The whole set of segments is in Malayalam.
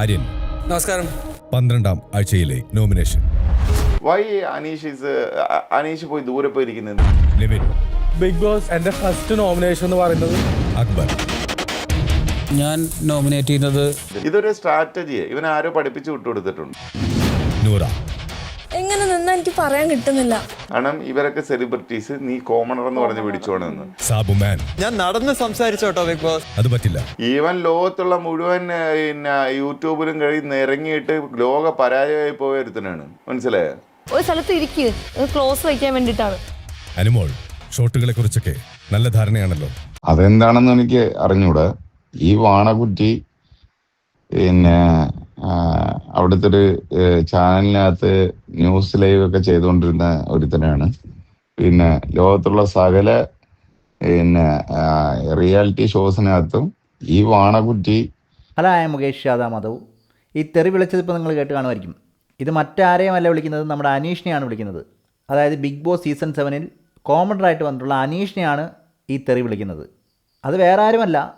ആര്യൻ. നമസ്കാരം. പന്ത്രണ്ടാം ആഴ്ചയിലെ nomination. Why Anish is Anish പോയി ദൂരെ പോയിരിക്കുന്നത്? ലിവിൻ. ബിഗ് ബോസ് എന്റെ ഫസ്റ്റ് നോമിനേഷൻ എന്ന് പറയുന്നത്. അക്ബർ. ഞാൻ നോമിനേറ്റ് ചെയ്യുന്നത് ഇതൊരു സ്ട്രാറ്റജിയെ ഇവൻ ആരോ പഠിപ്പിച്ച് വിട്ടുകൊടുത്തിട്ടുണ്ട്. നൂറ. എങ്ങനെ എനിക്ക് പറയാൻ കിട്ടുന്നില്ല. കാരണം ഇവരൊക്കെ സെലിബ്രിറ്റീസ് നീ കോമണർ എന്ന് പറഞ്ഞ് പിടിച്ചോണെന്ന് സാബു മാൻ. ഞാൻ നടന്ന് സംസാരിച്ചോട്ടോ ബിഗ് ബോസ്? അത് പറ്റില്ല. ഈവൻ ലോകത്തുള്ള മുഴുവൻ പിന്നെ യൂട്യൂബിലും കഴി നിരങ്ങിയിട്ട് ലോക പരാജയമായി പോയൊരുത്തനാണ് മനസ്സിലായോ? ഒരു സ്ഥലത്ത് ഇരിക്കുക ക്ലോസ് വയ്ക്കാൻ വേണ്ടിയിട്ടാണ്. അനുമോൾ ഷോട്ടുകളെ കുറിച്ചൊക്കെ നല്ല ധാരണയാണല്ലോ. അതെന്താണെന്ന് എനിക്ക് അറിഞ്ഞൂടെ. ഈ വാണകുറ്റി പിന്നെ അവിടുത്തെ ഒരു ചാനലിനകത്ത് ന്യൂസ് ലൈവ് ഒക്കെ ചെയ്തുകൊണ്ടിരുന്ന ഒരുത്തനാണ്. പിന്നെ ലോകത്തുള്ള സകല പിന്നെ റിയാലിറ്റി ഷോസിനകത്തും ഈ വാണകുറ്റി ഹലോ ആയ മുകേഷ് യാദാ മാധവ്. ഈ തെറി വിളിച്ചത് ഇപ്പോൾ നിങ്ങൾ കേട്ട് കാണുമായിരിക്കും. ഇത് മറ്റാരെയും അല്ല വിളിക്കുന്നത് നമ്മുടെ അനീഷിനെയാണ് വിളിക്കുന്നത്. അതായത് ബിഗ് ബോസ് സീസൺ സെവനിൽ കോമഡറായിട്ട് വന്നിട്ടുള്ള അനീഷിനെയാണ് ഈ തെറി വിളിക്കുന്നത്. അത് വേറെ ആരുമല്ല.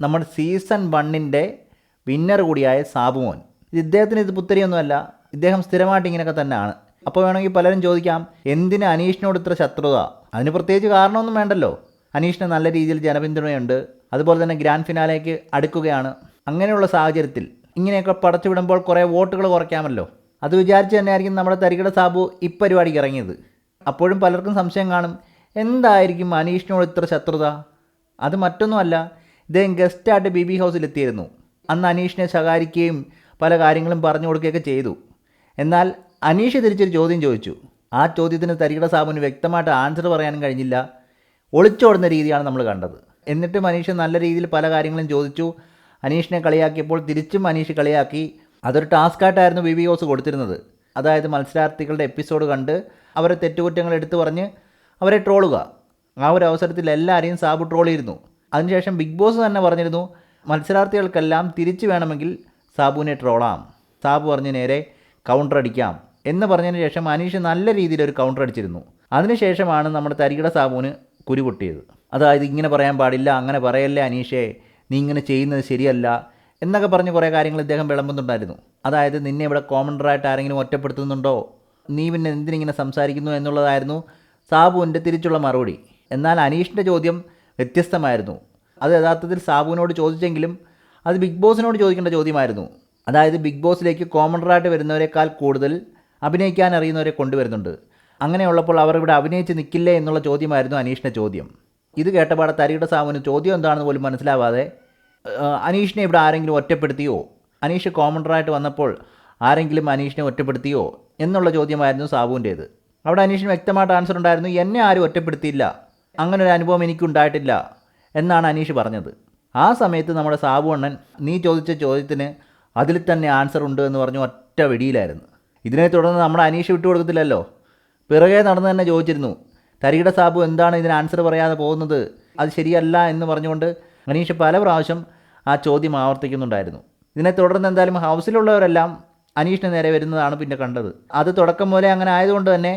നമ്മുടെ സീസൺ വണ്ണിന്റെ വിന്നർ കൂടിയായ സാബുമോൻ. ഇദ്ദേഹത്തിന് ഇത് പുത്തരിയൊന്നുമല്ല. ഇദ്ദേഹം സ്ഥിരമായിട്ട് ഇങ്ങനെയൊക്കെ തന്നെയാണ്. അപ്പോൾ വേണമെങ്കിൽ പലരും ചോദിക്കാം എന്തിന് അനീഷിനോട് ഇത്ര ശത്രുത? അതിന് പ്രത്യേകിച്ച് കാരണമൊന്നും വേണ്ടല്ലോ. അനീഷിന് നല്ല രീതിയിൽ ജനപിന്തുണയുണ്ട്. അതുപോലെ തന്നെ ഗ്രാൻഡ് ഫിനാലേക്ക് അടുക്കുകയാണ്. അങ്ങനെയുള്ള സാഹചര്യത്തിൽ ഇങ്ങനെയൊക്കെ പടച്ചു വിടുമ്പോൾ കുറേ വോട്ടുകൾ കുറയ്ക്കാമല്ലോ. അത് വിചാരിച്ച് തന്നെയായിരിക്കും നമ്മുടെ തരികിട സാബു ഇപ്പരിപാടിക്ക് ഇറങ്ങിയത്. അപ്പോഴും പലർക്കും സംശയം കാണും എന്തായിരിക്കും അനീഷിനോട് ഇത്ര ശത്രുത? അത് മറ്റൊന്നുമല്ല ഇദ്ദേഹം ഗസ്റ്റായിട്ട് ബി ബി ഹൗസിലെത്തിയിരുന്നു അന്ന് അനീഷിനെ ശകാരിക്കുകയും പല കാര്യങ്ങളും പറഞ്ഞു കൊടുക്കുകയൊക്കെ ചെയ്തു. എന്നാൽ അനീഷ് തിരിച്ചൊരു ചോദ്യം ചോദിച്ചു. ആ ചോദ്യത്തിന് തരികട സാബുവിന് വ്യക്തമായിട്ട് ആൻസർ പറയാനും കഴിഞ്ഞില്ല. ഒളിച്ചോടുന്ന രീതിയാണ് നമ്മൾ കണ്ടത്. എന്നിട്ടും അനീഷ് നല്ല രീതിയിൽ പല കാര്യങ്ങളും ചോദിച്ചു. അനീഷിനെ കളിയാക്കിയപ്പോൾ തിരിച്ചും അനീഷ് കളിയാക്കി. അതൊരു ടാസ്ക്കായിട്ടായിരുന്നു വി വി ഓസ് കൊടുത്തിരുന്നത്. അതായത് മത്സരാർത്ഥികളുടെ എപ്പിസോഡ് കണ്ട് അവരെ തെറ്റുകുറ്റങ്ങൾ എടുത്തു പറഞ്ഞ് അവരെ ട്രോളുക ആ ഒരു അവസരത്തിൽ എല്ലാവരെയും സാബു ട്രോൾ ചെയ്തിരുന്നു. അതിനുശേഷം ബിഗ് ബോസ് തന്നെ പറഞ്ഞിരുന്നു മത്സരാർത്ഥികൾക്കെല്ലാം തിരിച്ചു വേണമെങ്കിൽ സാബുവിനെ ട്രോളാം. സാബു പറഞ്ഞ് നേരെ കൗണ്ടർ അടിക്കാം. എന്ന് പറഞ്ഞതിന് ശേഷം അനീഷ് നല്ല രീതിയിൽ ഒരു കൗണ്ടർ അടിച്ചിരുന്നു. അതിനുശേഷമാണ് നമ്മുടെ തരികിട സാബുവിന് കുരുപൊട്ടിയത് അതായത് ഇങ്ങനെ പറയാൻ പാടില്ല അങ്ങനെ പറയല്ലേ അനീഷേ നീ ഇങ്ങനെ ചെയ്യുന്നത് ശരിയല്ല എന്നൊക്കെ പറഞ്ഞ് കുറേ കാര്യങ്ങൾ ഇദ്ദേഹം വിളമ്പുന്നുണ്ടായിരുന്നു. അതായത് നിന്നെ ഇവിടെ കോമൺഡറായിട്ട് ആരെങ്കിലും ഒറ്റപ്പെടുത്തുന്നുണ്ടോ? നീ പിന്നെ എന്തിനിങ്ങനെ സംസാരിക്കുന്നു എന്നുള്ളതായിരുന്നു സാബുവിന്റെ തിരിച്ചുള്ള മറുപടി. എന്നാൽ അനീഷിന്റെ ചോദ്യം വ്യത്യസ്തമായിരുന്നു. അത് യഥാർത്ഥത്തിൽ സാബുവിനോട് ചോദിച്ചെങ്കിലും അത് ബിഗ് ബോസിനോട് ചോദിക്കേണ്ട ചോദ്യമായിരുന്നു. അതായത് ബിഗ് ബോസിലേക്ക് കോമണറായിട്ട് വരുന്നവരെക്കാൾ കൂടുതൽ അഭിനയിക്കാൻ അറിയുന്നവരെ കൊണ്ടുവരുന്നുണ്ട്. അങ്ങനെയുള്ളപ്പോൾ അവർ ഇവിടെ അഭിനയിച്ച് നിൽക്കില്ലേ എന്നുള്ള ചോദ്യമായിരുന്നു അനീഷിന്റെ ചോദ്യം. ഇത് കേട്ടപാടെ തരിയുടെ സാബുവിന് ചോദ്യം എന്താണെന്ന് പോലും മനസ്സിലാവാതെ അനീഷിനെ ഇവിടെ ആരെങ്കിലും ഒറ്റപ്പെടുത്തിയോ? അനീഷ് കോമണറായിട്ട് വന്നപ്പോൾ ആരെങ്കിലും അനീഷിനെ ഒറ്റപ്പെടുത്തിയോ? എന്നുള്ള ചോദ്യമായിരുന്നു സാബുവിന്റേത്. അവിടെ അനീഷിന് വ്യക്തമായിട്ട് ആൻസർ ഉണ്ടായിരുന്നു എന്നെ ആരും ഒറ്റപ്പെടുത്തിയില്ല. അങ്ങനെ ഒരു അനുഭവം എനിക്കുണ്ടായിട്ടില്ല. എന്നാണ് അനീഷ് പറഞ്ഞത്. ആ സമയത്ത് നമ്മുടെ സാബു അണ്ണൻ നീ ചോദിച്ച ചോദ്യത്തിന് അതിൽ തന്നെ ആൻസർ ഉണ്ട് എന്ന് പറഞ്ഞു ഒറ്റ വെടിയിലായിരുന്നു. ഇതിനെ തുടർന്ന് നമ്മുടെ അനീഷ് വിട്ടുകൊടുക്കത്തില്ലല്ലോ പിറകെ നടന്ന് തന്നെ ചോദിച്ചിരുന്നു തരികിട സാബു എന്താണ് ഇതിന് ആൻസർ പറയാതെ പോകുന്നത്? അത് ശരിയല്ല എന്ന് പറഞ്ഞുകൊണ്ട് അനീഷ് പല പ്രാവശ്യം ആ ചോദ്യം ആവർത്തിക്കുന്നുണ്ടായിരുന്നു. ഇതിനെ തുടർന്ന് എന്തായാലും ഹൗസിലുള്ളവരെല്ലാം അനീഷിന് നേരെ വരുന്നതാണ് പിന്നെ കണ്ടത്. അത് തുടക്കം മുതലേ അങ്ങനെ ആയതുകൊണ്ട് തന്നെ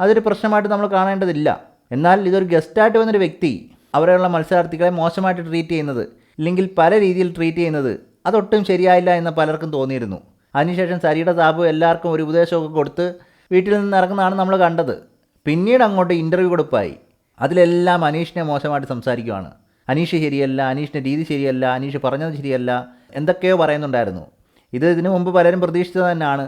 അതൊരു പ്രശ്നമായിട്ട് നമ്മൾ കാണേണ്ടതില്ല. എന്നാൽ ഇതൊരു ഗസ്റ്റായിട്ട് വന്നൊരു വ്യക്തി അവരെയുള്ള മത്സരാർത്ഥികളെ മോശമായിട്ട് ട്രീറ്റ് ചെയ്യുന്നത് ഇല്ലെങ്കിൽ പല രീതിയിൽ ട്രീറ്റ് ചെയ്യുന്നത് അതൊട്ടും ശരിയായില്ല എന്ന് പലർക്കും തോന്നിയിരുന്നു. അതിനുശേഷം സരിയുടെ താപു എല്ലാവർക്കും ഒരു ഉപദേശമൊക്കെ കൊടുത്ത് വീട്ടിൽ നിന്ന് ഇറങ്ങുന്നതാണ് നമ്മൾ കണ്ടത്. പിന്നീട് അങ്ങോട്ട് ഇന്റർവ്യൂ കൊടുപ്പായി. അതിലെല്ലാം അനീഷിനെ മോശമായിട്ട് സംസാരിക്കുവാണ്. അനീഷ് ശരിയല്ല അനീഷിന്റെ രീതി ശരിയല്ല അനീഷ് പറഞ്ഞത് ശരിയല്ല എന്തൊക്കെയോ പറയുന്നുണ്ടായിരുന്നു. ഇത് ഇതിനു മുമ്പ് പലരും പ്രതീക്ഷിച്ചത് തന്നെയാണ്.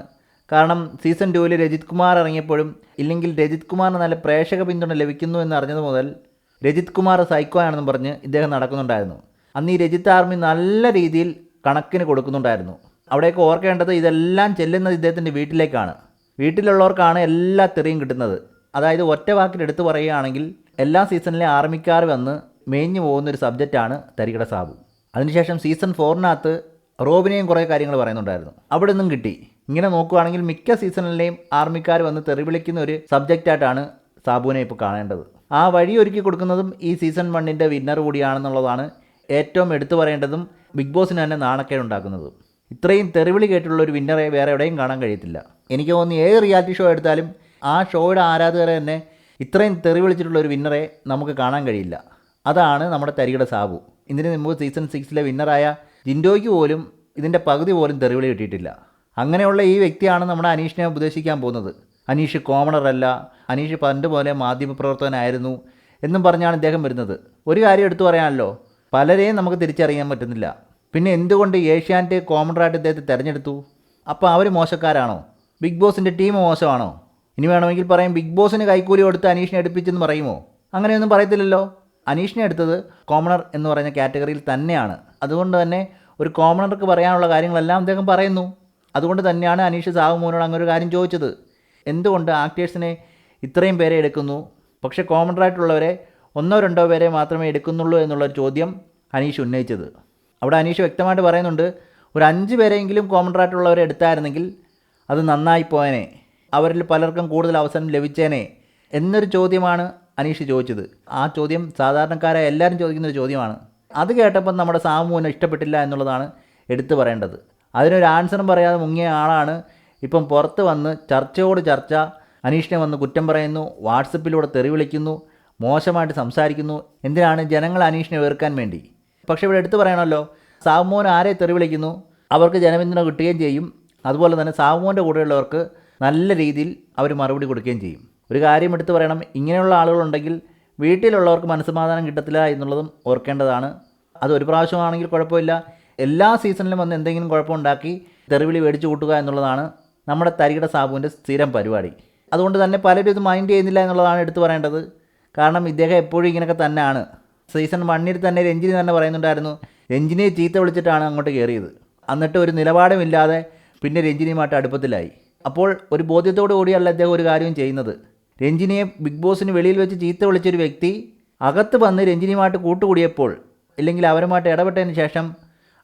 കാരണം സീസൺ ടൂവിൽ രജിത് കുമാർ ഇറങ്ങിയപ്പോഴും ഇല്ലെങ്കിൽ രജിത് കുമാറിന് നല്ല പ്രേക്ഷക പിന്തുണ ലഭിക്കുന്നു എന്ന് അറിഞ്ഞത് മുതൽ രജിത് കുമാർ സൈക്കോ ആണെന്ന് പറഞ്ഞ് ഇദ്ദേഹം നടക്കുന്നുണ്ടായിരുന്നു. അന്ന് ഈ രജിത് ആർമി നല്ല രീതിയിൽ കണക്കിന് കൊടുക്കുന്നുണ്ടായിരുന്നു. അവിടേക്ക് ഓർക്കേണ്ടത് ഇതെല്ലാം ചെല്ലുന്നത് ഇദ്ദേഹത്തിന്റെ വീട്ടിലേക്കാണ്. വീട്ടിലുള്ളവർക്കാണ് എല്ലാ തെറിയും കിട്ടുന്നത്. അതായത് ഒറ്റ വാക്കിൽ എടുത്തു പറയുകയാണെങ്കിൽ എല്ലാ സീസണിലെ ആർമിക്കാർ വന്ന് മേഞ്ഞു പോകുന്നൊരു സബ്ജക്റ്റാണ് തരികട സാബു. അതിനുശേഷം സീസൺ ഫോറിനകത്ത് റോബിനെയും കുറേ കാര്യങ്ങൾ പറയുന്നുണ്ടായിരുന്നു. അവിടെ നിന്നും കിട്ടി. ഇങ്ങനെ നോക്കുകയാണെങ്കിൽ മിക്ക സീസണിലെയും ആർമിക്കാർ വന്ന് തെറി വിളിക്കുന്ന ഒരു സബ്ജക്റ്റായിട്ടാണ് സാബുവിനെ ഇപ്പോൾ കാണേണ്ടത്. ആ വഴി ഒരുക്കി കൊടുക്കുന്നതും ഈ സീസൺ വണ്ണിന്റെ വിന്നർ കൂടിയാണെന്നുള്ളതാണ് ഏറ്റവും എടുത്തു പറയേണ്ടതും ബിഗ് ബോസിന് തന്നെ നാണക്കേടുണ്ടാക്കുന്നതും ഇത്രയും തെറിവിളി കേട്ടുള്ള ഒരു വിന്നറെ വേറെ എവിടെയും കാണാൻ കഴിയത്തില്ല. എനിക്ക് തോന്നുന്നു ഏത് റിയാലിറ്റി ഷോ എടുത്താലും ആ ഷോയുടെ ആരാധകരെ തന്നെ ഇത്രയും തെറിവിളിച്ചിട്ടുള്ള ഒരു വിന്നറെ നമുക്ക് കാണാൻ കഴിയില്ല. അതാണ് നമ്മുടെ തരികട സാബു. ഇതിന് മുമ്പ് സീസൺ സിക്സിലെ വിന്നറായ ജിൻഡോയ്ക്ക് പോലും ഇതിന്റെ പകുതി പോലും തെറിവിളി കിട്ടിയിട്ടില്ല. അങ്ങനെയുള്ള ഈ വ്യക്തിയാണ് നമ്മുടെ അനീഷിനെ ഉപദേശിക്കാൻ പോകുന്നത്. അനീഷ് കോമണറല്ല. അനീഷ് പണ്ട് പോലെ മാധ്യമപ്രവർത്തകനായിരുന്നു എന്നും പറഞ്ഞാണ് ഇദ്ദേഹം വരുന്നത്. ഒരു കാര്യം എടുത്തു പറയാനല്ലോ. പലരെയും നമുക്ക് തിരിച്ചറിയാൻ പറ്റുന്നില്ല. പിന്നെ എന്തുകൊണ്ട് ഏഷ്യാനെറ്റ് കോമണറായിട്ട് ഇദ്ദേഹത്തെ തിരഞ്ഞെടുത്തു? അപ്പോൾ അവർ മോശക്കാരാണോ? ബിഗ് ബോസിന്റെ ടീം മോശമാണോ? ഇനി വേണമെങ്കിൽ പറയും ബിഗ് ബോസിന് കൈക്കൂലി കൊടുത്ത് അനീഷിനെ എടുപ്പിച്ചെന്ന് പറയുമോ? അങ്ങനെയൊന്നും പറയത്തില്ലല്ലോ. അനീഷിനെ എടുത്തത് കോമണർ എന്ന് പറയുന്ന കാറ്റഗറിയിൽ തന്നെയാണ്. അതുകൊണ്ട് തന്നെ ഒരു കോമണർക്ക് പറയാനുള്ള കാര്യങ്ങളെല്ലാം അദ്ദേഹം പറയുന്നു. അതുകൊണ്ട് തന്നെയാണ് അനീഷ് സാഹുമോനോട് അങ്ങനെ ഒരു കാര്യം ചോദിച്ചത്. എന്തുകൊണ്ട് ആക്ടേഴ്സിനെ ഇത്രയും പേരെ എടുക്കുന്നു? പക്ഷേ കോമണറായിട്ടുള്ളവരെ ഒന്നോ രണ്ടോ പേരെ മാത്രമേ എടുക്കുന്നുള്ളൂ എന്നുള്ളൊരു ചോദ്യം അനീഷ് ഉന്നയിച്ചത്. അവിടെ അനീഷ് വ്യക്തമായിട്ട് പറയുന്നുണ്ട് ഒരു അഞ്ച് പേരെങ്കിലും കോമണറായിട്ടുള്ളവരെ എടുത്തായിരുന്നെങ്കിൽ അത് നന്നായി പോയനെ. അവരിൽ പലർക്കും കൂടുതൽ അവസരം ലഭിച്ചേനെ. എന്നൊരു ചോദ്യമാണ് അനീഷ് ചോദിച്ചത്. ആ ചോദ്യം സാധാരണക്കാരെ എല്ലാവരും ചോദിക്കുന്ന ഒരു ചോദ്യമാണ്. അത് കേട്ടപ്പം നമ്മുടെ സാമൂഹ്യം ഇഷ്ടപ്പെട്ടില്ല എന്നുള്ളതാണ് എടുത്തു പറയേണ്ടത്. അതിനൊരു ആൻസറും പറയാതെ മുങ്ങിയ ആളാണ് ഇപ്പം പുറത്ത് വന്ന് ചർച്ചയോട് ചർച്ച അനീഷിനെ വന്ന് കുറ്റം പറയുന്നു വാട്സപ്പിലൂടെ തെറി വിളിക്കുന്നു മോശമായിട്ട് സംസാരിക്കുന്നു എന്തിനാണ് ജനങ്ങൾ അനീഷിനെ വെറുക്കാൻ വേണ്ടി? പക്ഷേ ഇവിടെ എടുത്തു പറയണമല്ലോ സാവുമോൻ ആരെ തെറി വിളിക്കുന്നു? അവർക്ക് ജനപിന്തുണ കിട്ടുകയും ചെയ്യും. അതുപോലെ തന്നെ സാവുമോന്റെ കൂടെയുള്ളവർക്ക് നല്ല രീതിയിൽ അവർ മറുപടി കൊടുക്കുകയും ചെയ്യും. ഒരു കാര്യം എടുത്തു പറയണം ഇങ്ങനെയുള്ള ആളുകളുണ്ടെങ്കിൽ വീട്ടിലുള്ളവർക്ക് മനസ്സമാധാനം കിട്ടത്തില്ല എന്നുള്ളതും ഓർക്കേണ്ടതാണ്. അത് ഒരു പ്രാവശ്യമാണെങ്കിൽ കുഴപ്പമില്ല. എല്ലാ സീസണിലും വന്ന് എന്തെങ്കിലും കുഴപ്പമുണ്ടാക്കി തെറിവിളി മേടിച്ചു കൂട്ടുക എന്നുള്ളതാണ് നമ്മുടെ തരികിട സാബുവിന്റെ സ്ഥിരം പരിപാടി. അതുകൊണ്ട് തന്നെ പലരും ഇത് മൈൻഡ് ചെയ്യുന്നില്ല എന്നുള്ളതാണ് എടുത്തു പറയേണ്ടത്. കാരണം ഇദ്ദേഹം എപ്പോഴും ഇങ്ങനെയൊക്കെ തന്നെയാണ്. സീസൺ വണ്ണിൽ തന്നെ രഞ്ജിനി തന്നെ പറയുന്നുണ്ടായിരുന്നു രഞ്ജിനി ചീത്ത വിളിച്ചിട്ടാണ് അങ്ങോട്ട് കയറിയത്. എന്നിട്ട് ഒരു നിലപാടുമില്ലാതെ പിന്നെ രഞ്ജിനിയുമായിട്ട് അടുപ്പത്തിലായി. അപ്പോൾ ഒരു ബോധ്യത്തോടു കൂടിയല്ല അദ്ദേഹം ഒരു കാര്യവും ചെയ്യുന്നത്. രഞ്ജിനിയെ ബിഗ് ബോസിന് വെളിയിൽ വെച്ച് ചീത്ത വിളിച്ചൊരു വ്യക്തി അകത്ത് വന്ന് രഞ്ജിനിയുമായിട്ട് കൂട്ടുകൂടിയപ്പോൾ ഇല്ലെങ്കിൽ അവരുമായിട്ട് ഇടപെട്ടതിന് ശേഷം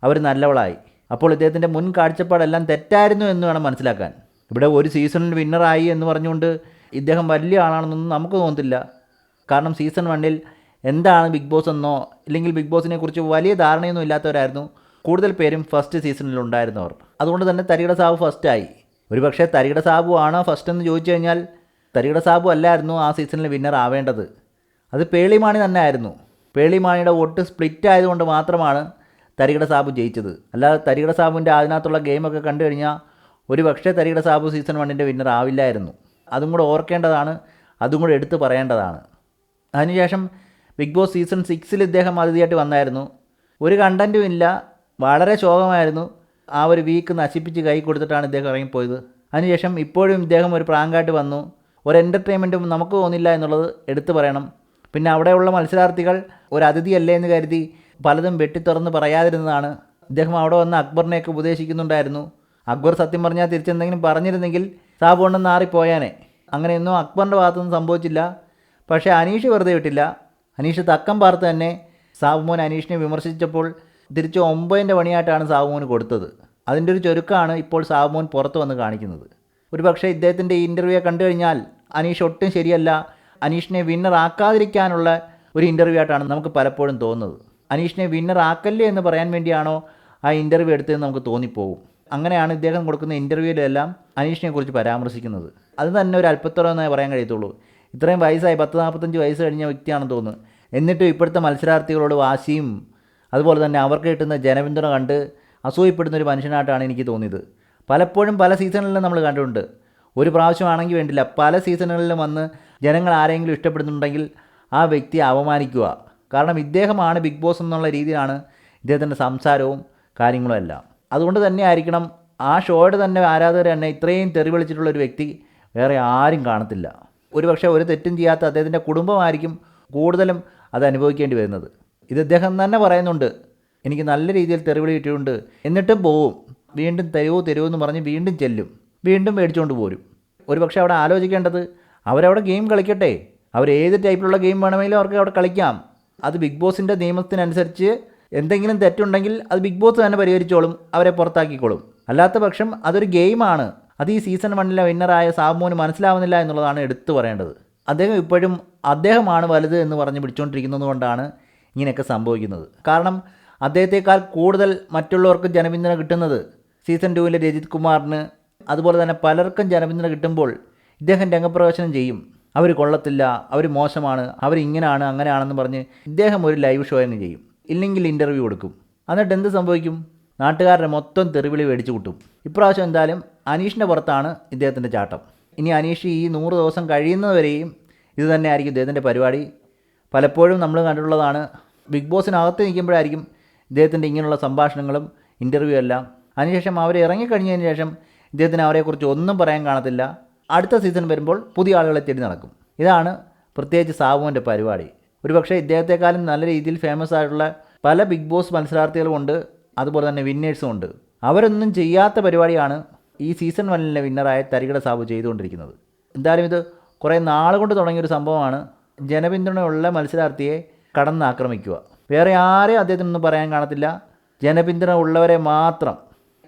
അവർ നല്ലവളായി. അപ്പോൾ ഇദ്ദേഹത്തിന്റെ മുൻ കാഴ്ചപ്പാടെല്ലാം തെറ്റായിരുന്നു എന്ന് വേണം മനസ്സിലാക്കാൻ. ഇവിടെ ഒരു സീസണിൽ വിന്നറായി എന്ന് പറഞ്ഞുകൊണ്ട് ഇദ്ദേഹം വലിയ ആളാണെന്നൊന്നും നമുക്ക് തോന്നത്തില്ല. കാരണം സീസൺ വണ്ണിൽ എന്താണ് ബിഗ് ബോസ് എന്നോ ഇല്ലെങ്കിൽ ബിഗ് ബോസിനെ കുറിച്ച് വലിയ ധാരണയൊന്നും ഇല്ലാത്തവരായിരുന്നു. കൂടുതൽ പേരും ഫസ്റ്റ് സീസണിൽ ഉണ്ടായിരുന്നവർ. അതുകൊണ്ട് തന്നെ തരികിട സാബു ഫസ്റ്റായി. ഒരു പക്ഷേ തരികിട സാബു ആണ് ഫസ്റ്റ് എന്ന് ചോദിച്ചു കഴിഞ്ഞാൽ തരികിട സാബു അല്ലായിരുന്നു ആ സീസണിൽ വിന്നർ ആവേണ്ടത്. അത് പേളിമാണി തന്നെ ആയിരുന്നു. പേളിമാണിയുടെ വോട്ട് സ്പ്ലിറ്റ് ആയതുകൊണ്ട് മാത്രമാണ് തരികിട സാബു ജയിച്ചത്. അല്ലാതെ തരികിട സാബുവിന്റെ അതിനകത്തുള്ള ഗെയിമൊക്കെ കണ്ടു കഴിഞ്ഞാൽ ഒരു പക്ഷേ തരികിട സാബു സീസൺ വണ്ണിന്റെ വിന്നർ ആവില്ലായിരുന്നു. അതും കൂടെ ഓർക്കേണ്ടതാണ് അതും കൂടെ എടുത്തു പറയേണ്ടതാണ്. അതിനുശേഷം ബിഗ് ബോസ് സീസൺ സിക്സിൽ ഇദ്ദേഹം അതിഥിയായിട്ട് വന്നായിരുന്നു. ഒരു കണ്ടന്റും ഇല്ല വളരെ ശോകമായിരുന്നു. ആ ഒരു വീക്ക് നശിപ്പിച്ച് കൈ കൊടുത്തിട്ടാണ് ഇദ്ദേഹം ഇറങ്ങിപ്പോയത്. അതിനുശേഷം ഇപ്പോഴും ഇദ്ദേഹം ഒരു പ്രാങ്കായിട്ട് വന്നു. ഒരു എന്റർടൈൻമെന്റും നമുക്ക് തോന്നില്ല എന്നുള്ളത് എടുത്തു പറയണം. പിന്നെ അവിടെയുള്ള മത്സരാർത്ഥികൾ ഒരു അതിഥിയല്ലേ എന്ന് കരുതി പലതും വെട്ടിത്തുറന്ന് പറയാതിരുന്നതാണ്. അദ്ദേഹം അവിടെ വന്ന് അക്ബറിനെയൊക്കെ ഉപദേശിക്കുന്നുണ്ടായിരുന്നു. അക്ബർ സത്യം പറഞ്ഞാൽ തിരിച്ചെന്തെങ്കിലും പറഞ്ഞിരുന്നെങ്കിൽ സാബുണ്ണം നാറിപ്പോയാനെ അങ്ങനെയൊന്നും അക്ബറിന്റെ ഭാഗത്തൊന്നും സംഭവിച്ചില്ല. പക്ഷേ അനീഷ് വെറുതെ വിട്ടില്ല. അനീഷ് തക്കം പാർത്ത് തന്നെ സാബുമോൻ അനീഷിനെ വിമർശിച്ചപ്പോൾ തിരിച്ച് ഒമ്പതിന്റെ പണിയായിട്ടാണ് സാബുമോന് കൊടുത്തത്. അതിന്റെ ഒരു ചുരുക്കമാണ് ഇപ്പോൾ സാബുമോൻ പുറത്ത് വന്ന് കാണിക്കുന്നത്. ഒരു പക്ഷേ ഇദ്ദേഹത്തിന്റെ ഈ ഇന്റർവ്യൂ കണ്ടു കഴിഞ്ഞാൽ അനീഷ് ഒട്ടും ശരിയല്ല. അനീഷിനെ വിന്നർ ആക്കാതിരിക്കാനുള്ള ഒരു ഇന്റർവ്യൂ ആയിട്ടാണ് നമുക്ക് പലപ്പോഴും തോന്നുന്നത്. അനീഷിനെ വിന്നർ ആക്കല്ലേ എന്ന് പറയാൻ വേണ്ടിയാണോ ആ ഇന്റർവ്യൂ എടുത്തതെന്ന് നമുക്ക് തോന്നിപ്പോകും. അങ്ങനെയാണ് ഇദ്ദേഹം കൊടുക്കുന്ന ഇന്റർവ്യൂവിലെല്ലാം അനീഷിനെ കുറിച്ച് പരാമർശിക്കുന്നത്. അത് തന്നെ ഒരു അല്പത്തരം എന്നേ പറയാൻ കഴിയത്തുള്ളൂ. ഇത്രയും വയസ്സായി പത്ത് നാൽപ്പത്തഞ്ച് വയസ്സ് കഴിഞ്ഞ വ്യക്തിയാണെന്ന് തോന്നുന്നു. എന്നിട്ടും ഇപ്പോഴത്തെ മത്സരാർത്ഥികളോട് വാശിയും അതുപോലെ തന്നെ അവർക്ക് കിട്ടുന്ന ജനപിന്തുണ കണ്ട് അസൂയപ്പെടുന്ന ഒരു മനുഷ്യനായിട്ടാണ് എനിക്ക് തോന്നിയത്. പലപ്പോഴും പല സീസണുകളിലും നമ്മൾ കണ്ടിട്ടുണ്ട്. ഒരു പ്രാവശ്യമാണെങ്കിൽ വേണ്ടില്ല. പല സീസണുകളിലും വന്ന് ജനങ്ങൾ ആരെങ്കിലും ഇഷ്ടപ്പെടുന്നുണ്ടെങ്കിൽ ആ വ്യക്തിയെ അപമാനിക്കുക. കാരണം ഇദ്ദേഹമാണ് ബിഗ് ബോസ് എന്നുള്ള രീതിയിലാണ് ഇദ്ദേഹത്തിന്റെ സംസാരവും കാര്യങ്ങളും എല്ലാം. അതുകൊണ്ട് തന്നെ ആയിരിക്കണം ആ ഷോയുടെ തന്നെ ആരാധകർ തന്നെ ഇത്രയും തെറി വിളിച്ചിട്ടുള്ള ഒരു വ്യക്തി വേറെ ആരും കാണത്തില്ല. ഒരുപക്ഷെ ഒരു തെറ്റും ചെയ്യാത്ത അദ്ദേഹത്തിന്റെ കുടുംബമായിരിക്കും കൂടുതലും അത് അനുഭവിക്കേണ്ടി വരുന്നത്. ഇത് ഇദ്ദേഹം തന്നെ പറയുന്നുണ്ട് എനിക്ക് നല്ല രീതിയിൽ തെറിവിളി കിട്ടിയിട്ടുണ്ട്. എന്നിട്ടും പോവും. വീണ്ടും തരുവോ തരുവോ എന്ന് പറഞ്ഞ് വീണ്ടും ചെല്ലും. വീണ്ടും മേടിച്ചുകൊണ്ട് പോരും. ഒരു പക്ഷേ അവിടെ ആലോചിക്കേണ്ടത് അവരവിടെ ഗെയിം കളിക്കട്ടെ. അവർ ഏത് ടൈപ്പിലുള്ള ഗെയിം വേണമെങ്കിലും അവർക്ക് അവിടെ കളിക്കാം. അത് ബിഗ് ബോസിന്റെ നിയമത്തിനനുസരിച്ച് എന്തെങ്കിലും തെറ്റുണ്ടെങ്കിൽ അത് ബിഗ് ബോസ് തന്നെ പരിഹരിച്ചോളും അവരെ പുറത്താക്കിക്കോളും. അല്ലാത്ത പക്ഷം അതൊരു ഗെയിമാണ്. അത് ഈ സീസൺ വണ്ണിലെ വിന്നറായ സാബുമോന് മനസ്സിലാവുന്നില്ല എന്നുള്ളതാണ് എടുത്തു പറയേണ്ടത്. അദ്ദേഹം ഇപ്പോഴും അദ്ദേഹമാണ് വലുത് എന്ന് പറഞ്ഞ് പിടിച്ചുകൊണ്ടിരിക്കുന്നത് കൊണ്ടാണ് ഇങ്ങനെയൊക്കെ സംഭവിക്കുന്നത്. കാരണം അദ്ദേഹത്തെക്കാൾ കൂടുതൽ മറ്റുള്ളവർക്ക് ജനപിന്തുണ കിട്ടുന്നത് സീസൺ ടുവിലെ രജിത് കുമാറിന് അതുപോലെ തന്നെ പലർക്കും ജനപിന്തുണ കിട്ടുമ്പോൾ ഇദ്ദേഹം രംഗപ്രവേശനം ചെയ്യും. അവർ കൊള്ളത്തില്ല അവർ മോശമാണ് അവർ ഇങ്ങനെയാണ് അങ്ങനെയാണെന്ന് പറഞ്ഞ് ഇദ്ദേഹം ഒരു ലൈവ് ഷോ അങ്ങ് ചെയ്യും. ഇല്ലെങ്കിൽ ഇന്റർവ്യൂ കൊടുക്കും. എന്നിട്ട് എന്ത് സംഭവിക്കും? നാട്ടുകാരുടെ മൊത്തം തെറിവിളി മേടിച്ചു കൂട്ടും. ഇപ്രാവശ്യം എന്തായാലും അനീഷിന്റെ പുറത്താണ് ഇദ്ദേഹത്തിന്റെ ചാട്ടം. ഇനി അനീഷ് ഈ നൂറ് ദിവസം കഴിയുന്നതുവരെയും ഇത് തന്നെയായിരിക്കും ഇദ്ദേഹത്തിന്റെ പരിപാടി. പലപ്പോഴും നമ്മൾ കണ്ടിട്ടുള്ളതാണ്. ബിഗ് ബോസിനകത്ത് നിൽക്കുമ്പോഴായിരിക്കും ഇദ്ദേഹത്തിന്റെ ഇങ്ങനെയുള്ള സംഭാഷണങ്ങളും ഇന്റർവ്യൂ എല്ലാം. അതിനുശേഷം അവർ ഇറങ്ങിക്കഴിഞ്ഞതിന് ശേഷം ഇദ്ദേഹത്തിന് അവരെക്കുറിച്ച് ഒന്നും പറയാൻ കാണത്തില്ല. അടുത്ത സീസൺ വരുമ്പോൾ പുതിയ ആളുകളെ തേടി നടക്കും. ഇതാണ് പ്രത്യേകിച്ച് സാബുവിന്റെ പരിപാടി. ഒരുപക്ഷേ ഇദ്ദേഹത്തെക്കാളും നല്ല രീതിയിൽ ഫേമസ് ആയിട്ടുള്ള പല ബിഗ് ബോസ് മത്സരാർത്ഥികളുമുണ്ട് അതുപോലെ തന്നെ വിന്നേഴ്സും ഉണ്ട്. അവരൊന്നും ചെയ്യാത്ത പരിപാടിയാണ് ഈ സീസൺ വണ്ണിലെ വിന്നറായ തരികട സാബു ചെയ്തുകൊണ്ടിരിക്കുന്നത്. എന്തായാലും ഇത് കുറേ നാളുകൊണ്ട് കൊണ്ട് തുടങ്ങിയൊരു സംഭവമാണ്. ജനപിന്തുണയുള്ള മത്സരാർത്ഥിയെ കടന്നാക്രമിക്കുക. വേറെ ആരെയും അദ്ദേഹത്തിനൊന്നും പറയാൻ കാണത്തില്ല. ജനപിന്തുണ ഉള്ളവരെ മാത്രം.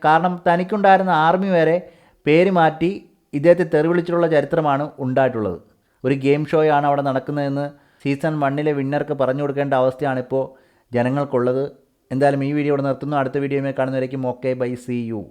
കാരണം തനിക്കുണ്ടായിരുന്ന ആർമി വരെ പേര് മാറ്റി ഇദ്ദേഹത്തെ തെറിവിളിച്ചിട്ടുള്ള ചരിത്രമാണ് ഉണ്ടായിട്ടുള്ളത്. ഒരു ഗെയിം ഷോയാണ് അവിടെ നടക്കുന്നതെന്ന് സീസൺ വണ്ണിലെ വിന്നർക്ക് പറഞ്ഞു കൊടുക്കേണ്ട അവസ്ഥയാണിപ്പോൾ ജനങ്ങൾക്കുള്ളത്. എന്തായാലും ഈ വീഡിയോ ഇവിടെ നിർത്തുന്നു. അടുത്ത വീഡിയോയിൽ കാണുന്നവരേക്കും ഓക്കെ ബൈ സി യു.